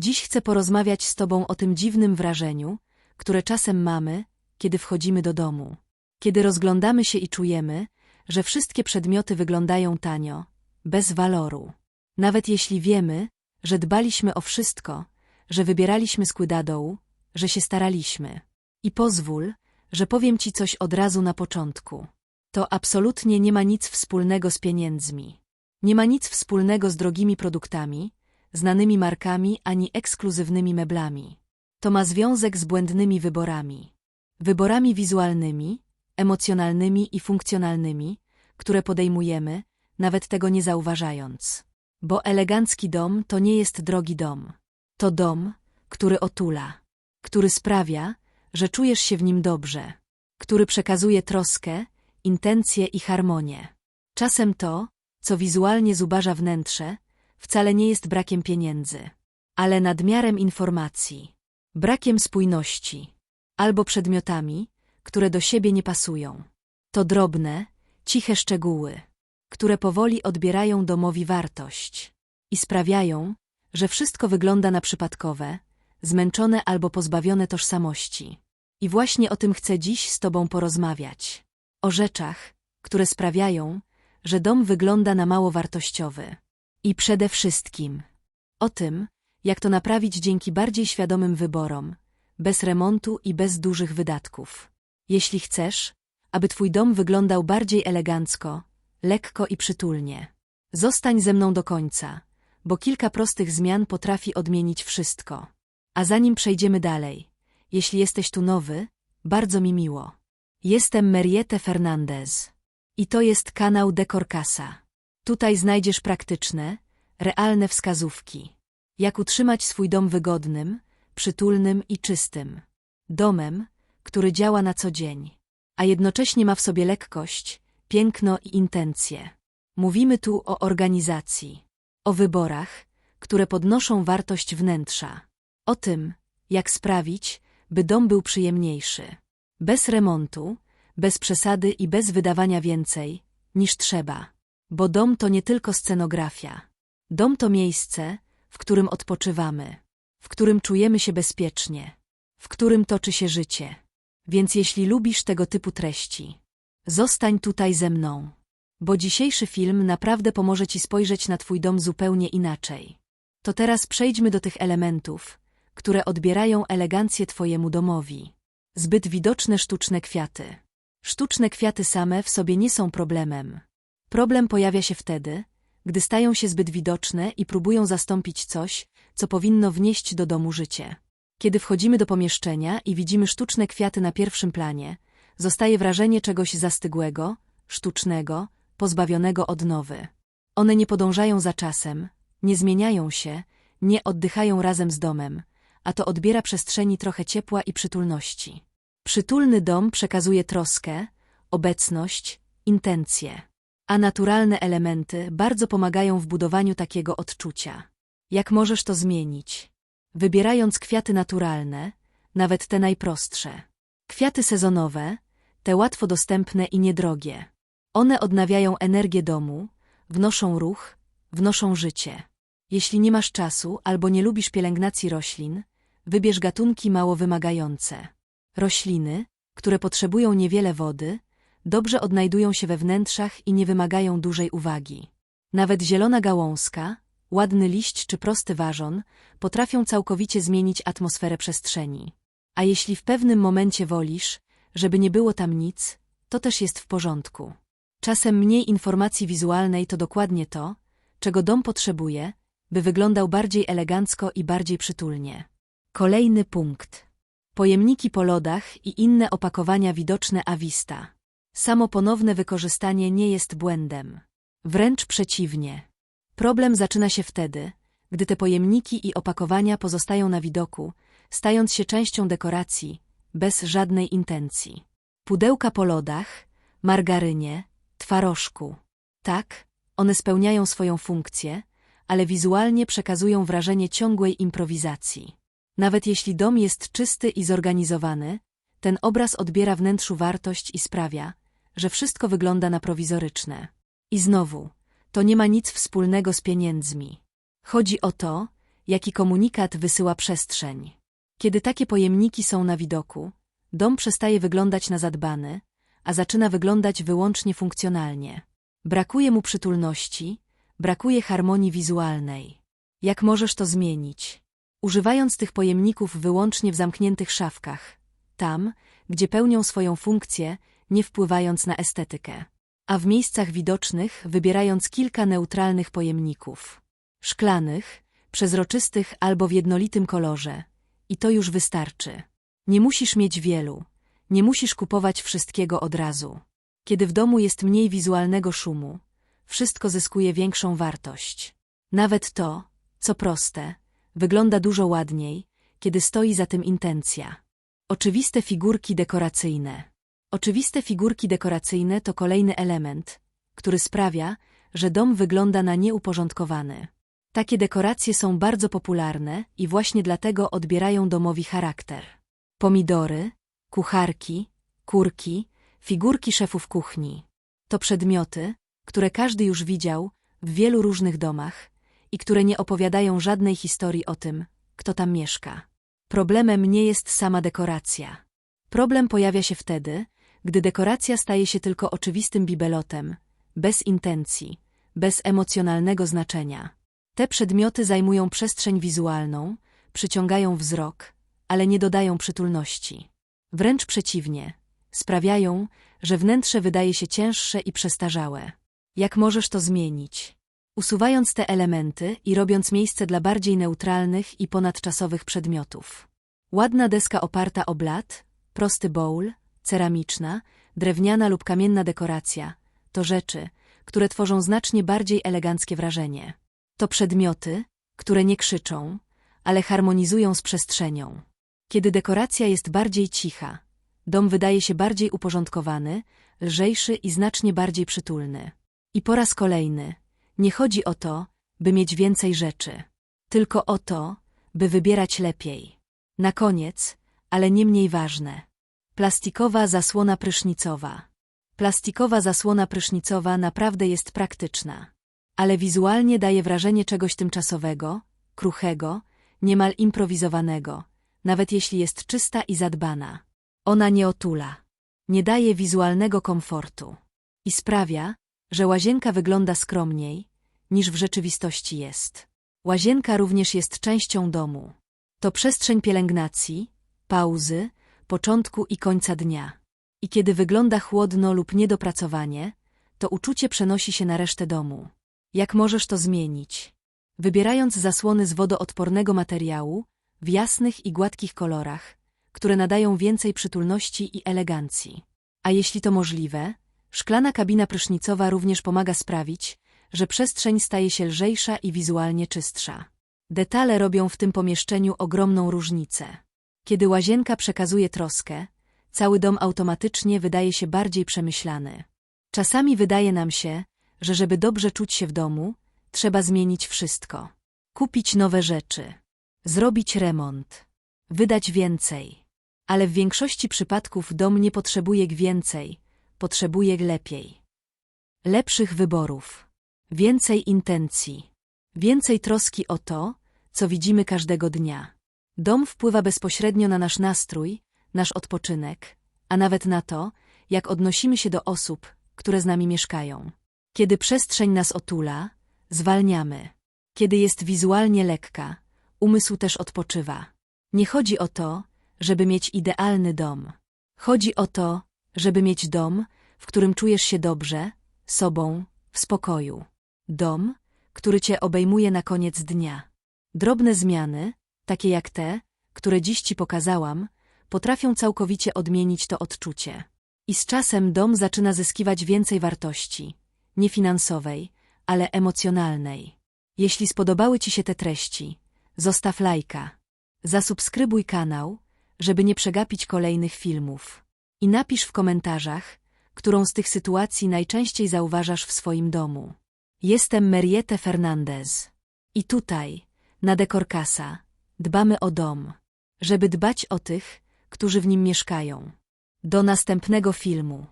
Dziś chcę porozmawiać z Tobą o tym dziwnym wrażeniu, które czasem mamy, kiedy wchodzimy do domu. Kiedy rozglądamy się i czujemy, że wszystkie przedmioty wyglądają tanio, bez waloru. Nawet jeśli wiemy, że dbaliśmy o wszystko, że wybieraliśmy skłydadoł, że się staraliśmy. I pozwól, że powiem Ci coś od razu na początku. To absolutnie nie ma nic wspólnego z pieniędzmi. Nie ma nic wspólnego z drogimi produktami, znanymi markami ani ekskluzywnymi meblami. To ma związek z błędnymi wyborami. Wyborami wizualnymi, emocjonalnymi i funkcjonalnymi, które podejmujemy, nawet tego nie zauważając. Bo elegancki dom to nie jest drogi dom. To dom, który otula, który sprawia, że czujesz się w nim dobrze, który przekazuje troskę, intencje i harmonię. Czasem to, co wizualnie zubaża wnętrze, wcale nie jest brakiem pieniędzy, ale nadmiarem informacji, brakiem spójności, albo przedmiotami, które do siebie nie pasują. To drobne, ciche szczegóły, które powoli odbierają domowi wartość i sprawiają, że wszystko wygląda na przypadkowe, zmęczone albo pozbawione tożsamości. I właśnie o tym chcę dziś z Tobą porozmawiać. O rzeczach, które sprawiają, że dom wygląda na mało wartościowy. I przede wszystkim o tym, jak to naprawić dzięki bardziej świadomym wyborom, bez remontu i bez dużych wydatków. Jeśli chcesz, aby Twój dom wyglądał bardziej elegancko, lekko i przytulnie. Zostań ze mną do końca, bo kilka prostych zmian potrafi odmienić wszystko. A zanim przejdziemy dalej, jeśli jesteś tu nowy, bardzo mi miło. Jestem Meriette Fernandez. I to jest kanał Dekor Casa. Tutaj znajdziesz praktyczne, realne wskazówki. Jak utrzymać swój dom wygodnym, przytulnym i czystym. Domem, który działa na co dzień, a jednocześnie ma w sobie lekkość, piękno i intencje. Mówimy tu o organizacji, o wyborach, które podnoszą wartość wnętrza, o tym, jak sprawić, by dom był przyjemniejszy. Bez remontu, bez przesady i bez wydawania więcej, niż trzeba. Bo dom to nie tylko scenografia. Dom to miejsce, w którym odpoczywamy, w którym czujemy się bezpiecznie, w którym toczy się życie. Więc jeśli lubisz tego typu treści, zostań tutaj ze mną. Bo dzisiejszy film naprawdę pomoże Ci spojrzeć na Twój dom zupełnie inaczej. To teraz przejdźmy do tych elementów, które odbierają elegancję Twojemu domowi. Zbyt widoczne sztuczne kwiaty. Sztuczne kwiaty same w sobie nie są problemem. Problem pojawia się wtedy, gdy stają się zbyt widoczne i próbują zastąpić coś, co powinno wnieść do domu życie. Kiedy wchodzimy do pomieszczenia i widzimy sztuczne kwiaty na pierwszym planie, zostaje wrażenie czegoś zastygłego, sztucznego, pozbawionego odnowy. One nie podążają za czasem, nie zmieniają się, nie oddychają razem z domem, a to odbiera przestrzeni trochę ciepła i przytulności. Przytulny dom przekazuje troskę, obecność, intencje, a naturalne elementy bardzo pomagają w budowaniu takiego odczucia. Jak możesz to zmienić? Wybierając kwiaty naturalne, nawet te najprostsze. Kwiaty sezonowe, te łatwo dostępne i niedrogie. One odnawiają energię domu, wnoszą ruch, wnoszą życie. Jeśli nie masz czasu albo nie lubisz pielęgnacji roślin, wybierz gatunki mało wymagające. Rośliny, które potrzebują niewiele wody, dobrze odnajdują się we wnętrzach i nie wymagają dużej uwagi. Nawet zielona gałązka, ładny liść czy prosty ważon potrafią całkowicie zmienić atmosferę przestrzeni. A jeśli w pewnym momencie wolisz, żeby nie było tam nic, to też jest w porządku. Czasem mniej informacji wizualnej to dokładnie to, czego dom potrzebuje, by wyglądał bardziej elegancko i bardziej przytulnie. Kolejny punkt. Pojemniki po lodach i inne opakowania widoczne a vista. Samo ponowne wykorzystanie nie jest błędem. Wręcz przeciwnie. Problem zaczyna się wtedy, gdy te pojemniki i opakowania pozostają na widoku, stając się częścią dekoracji, bez żadnej intencji. Pudełka po lodach, margarynie, twarożku. Tak, one spełniają swoją funkcję, ale wizualnie przekazują wrażenie ciągłej improwizacji. Nawet jeśli dom jest czysty i zorganizowany, ten obraz odbiera wnętrzu wartość i sprawia, że wszystko wygląda na prowizoryczne. I znowu, to nie ma nic wspólnego z pieniędzmi. Chodzi o to, jaki komunikat wysyła przestrzeń. Kiedy takie pojemniki są na widoku, dom przestaje wyglądać na zadbany, a zaczyna wyglądać wyłącznie funkcjonalnie. Brakuje mu przytulności, brakuje harmonii wizualnej. Jak możesz to zmienić? Używając tych pojemników wyłącznie w zamkniętych szafkach, tam, gdzie pełnią swoją funkcję, nie wpływając na estetykę. A w miejscach widocznych wybierając kilka neutralnych pojemników. Szklanych, przezroczystych albo w jednolitym kolorze. I to już wystarczy. Nie musisz mieć wielu. Nie musisz kupować wszystkiego od razu. Kiedy w domu jest mniej wizualnego szumu, wszystko zyskuje większą wartość. Nawet to, co proste, wygląda dużo ładniej, kiedy stoi za tym intencja. Oczywiste figurki dekoracyjne. Oczywiste figurki dekoracyjne to kolejny element, który sprawia, że dom wygląda na nieuporządkowany. Takie dekoracje są bardzo popularne i właśnie dlatego odbierają domowi charakter. Pomidory, kucharki, kurki, figurki szefów kuchni. To przedmioty, które każdy już widział w wielu różnych domach i które nie opowiadają żadnej historii o tym, kto tam mieszka. Problemem nie jest sama dekoracja. Problem pojawia się wtedy, gdy dekoracja staje się tylko oczywistym bibelotem, bez intencji, bez emocjonalnego znaczenia. Te przedmioty zajmują przestrzeń wizualną, przyciągają wzrok, ale nie dodają przytulności. Wręcz przeciwnie, sprawiają, że wnętrze wydaje się cięższe i przestarzałe. Jak możesz to zmienić? Usuwając te elementy i robiąc miejsce dla bardziej neutralnych i ponadczasowych przedmiotów. Ładna deska oparta o blat, prosty bowl, ceramiczna, drewniana lub kamienna dekoracja to rzeczy, które tworzą znacznie bardziej eleganckie wrażenie. To przedmioty, które nie krzyczą, ale harmonizują z przestrzenią. Kiedy dekoracja jest bardziej cicha, dom wydaje się bardziej uporządkowany, lżejszy i znacznie bardziej przytulny. I po raz kolejny, nie chodzi o to, by mieć więcej rzeczy, tylko o to, by wybierać lepiej. Na koniec, ale nie mniej ważne. Plastikowa zasłona prysznicowa. Plastikowa zasłona prysznicowa naprawdę jest praktyczna, ale wizualnie daje wrażenie czegoś tymczasowego, kruchego, niemal improwizowanego, nawet jeśli jest czysta i zadbana. Ona nie otula, nie daje wizualnego komfortu i sprawia, że łazienka wygląda skromniej, niż w rzeczywistości jest. Łazienka również jest częścią domu. To przestrzeń pielęgnacji, pauzy, początku i końca dnia. I kiedy wygląda chłodno lub niedopracowanie, to uczucie przenosi się na resztę domu. Jak możesz to zmienić? Wybierając zasłony z wodoodpornego materiału, w jasnych i gładkich kolorach, które nadają więcej przytulności i elegancji. A jeśli to możliwe, szklana kabina prysznicowa również pomaga sprawić, że przestrzeń staje się lżejsza i wizualnie czystsza. Detale robią w tym pomieszczeniu ogromną różnicę. Kiedy łazienka przekazuje troskę, cały dom automatycznie wydaje się bardziej przemyślany. Czasami wydaje nam się, że żeby dobrze czuć się w domu, trzeba zmienić wszystko. Kupić nowe rzeczy, zrobić remont, wydać więcej. Ale w większości przypadków dom nie potrzebuje więcej, potrzebuje lepiej. Lepszych wyborów, więcej intencji, więcej troski o to, co widzimy każdego dnia. Dom wpływa bezpośrednio na nasz nastrój, nasz odpoczynek, a nawet na to, jak odnosimy się do osób, które z nami mieszkają. Kiedy przestrzeń nas otula, zwalniamy. Kiedy jest wizualnie lekka, umysł też odpoczywa. Nie chodzi o to, żeby mieć idealny dom. Chodzi o to, żeby mieć dom, w którym czujesz się dobrze, sobą, w spokoju. Dom, który cię obejmuje na koniec dnia. Drobne zmiany, takie jak te, które dziś ci pokazałam, potrafią całkowicie odmienić to odczucie. I z czasem dom zaczyna zyskiwać więcej wartości, nie finansowej, ale emocjonalnej. Jeśli spodobały Ci się te treści, zostaw lajka, zasubskrybuj kanał, żeby nie przegapić kolejnych filmów. I napisz w komentarzach, którą z tych sytuacji najczęściej zauważasz w swoim domu. Jestem Meriette Fernandez. I tutaj, na Dekorkasa, dbamy o dom, żeby dbać o tych, którzy w nim mieszkają. Do następnego filmu.